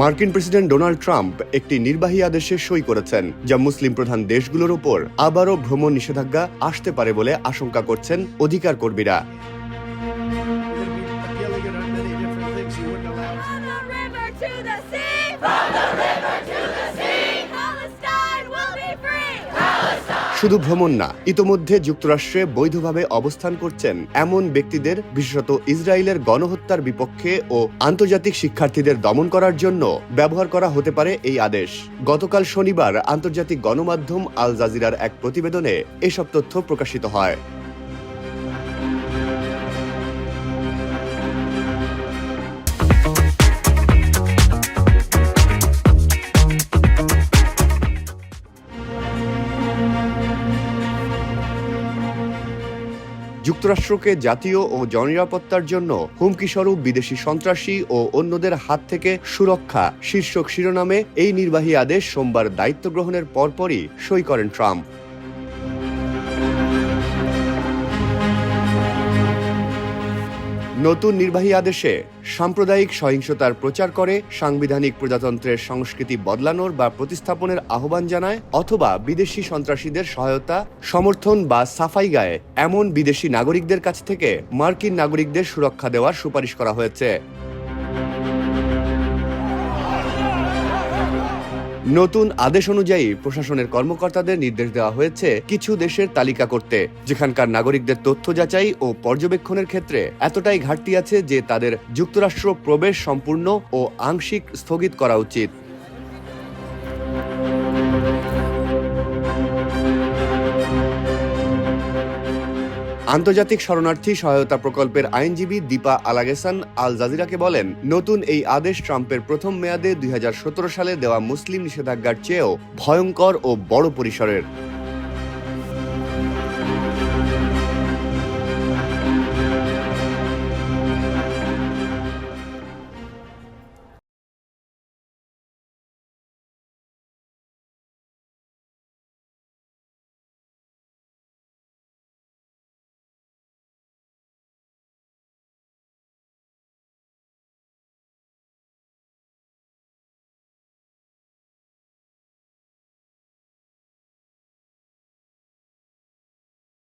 মার্কিন president Donald Trump একটি নির্বাহী আদেশে সই করেছেন, যা মুসলিম প্রধান দেশগুলোর ওপর আবারও ভ্রমণ নিষেধাজ্ঞা আসতে পারে বলে আশঙ্কা করছেন অধিকার কর্মীরা শুধু ভ্রমণ না, ইতোমধ্যে যুক্তরাষ্ট্রে বৈধভাবে অবস্থান করছেন এমন ব্যক্তিদের, বিশেষত ইসরায়েলের গণহত্যার বিপক্ষে ও আন্তর্জাতিক শিক্ষার্থীদের দমন করার জন্য ব্যবহার করা হতে পারে এই আদেশ। গতকাল শনিবার আন্তর্জাতিক গণমাধ্যম আল জাজিরার এক প্রতিবেদনে এসব তথ্য প্রকাশিত হয়। যুক্তরাষ্ট্রকে জাতীয় ও জননিরাপত্তার জন্য হুমকি স্বরূপ বিদেশি সন্ত্রাসী ও অন্যদের হাত থেকে সুরক্ষা শীর্ষক শিরোনামে এই নির্বাহী আদেশ সোমবার দায়িত্ব গ্রহণের পরপরই সই করেন ট্রাম্প। নতুন নির্বাহী আদেশে সাম্প্রদায়িক সহিংসতার প্রচার করে সাংবিধানিক প্রজাতন্ত্রের সংস্কৃতি বদলানোর বা প্রতিস্থাপনের আহ্বান জানায় অথবা বিদেশি সন্ত্রাসীদের সহায়তা, সমর্থন বা সাফাই গায়ে এমন বিদেশি নাগরিকদের কাছ থেকে মার্কিন নাগরিকদের সুরক্ষা দেওয়ার সুপারিশ করা হয়েছে। নতুন আদেশ অনুযায়ী প্রশাসনের কর্মকর্তাদের নির্দেশ দেওয়া হয়েছে কিছু দেশের তালিকা করতে। যেখানকার নাগরিকদের তথ্য যাচাই ও পর্যবেক্ষণের ক্ষেত্রে এতটাই ঘাটতি আছে যে তাদের যুক্তরাষ্ট্র প্রবেশ সম্পূর্ণ ও আংশিক স্থগিত করা উচিত। আন্তর্জাতিক শরণার্থী সহায়তা প্রকল্পের আইনজীবী দীপা আলাগেসান আল জাজিরাকে বলেন, নতুন এই আদেশ ট্রাম্পের প্রথম মেয়াদে দুই হাজার সতেরো সালে দেওয়া মুসলিম নিষেধাজ্ঞার চেয়েও ভয়ঙ্কর ও বড় পরিসরের।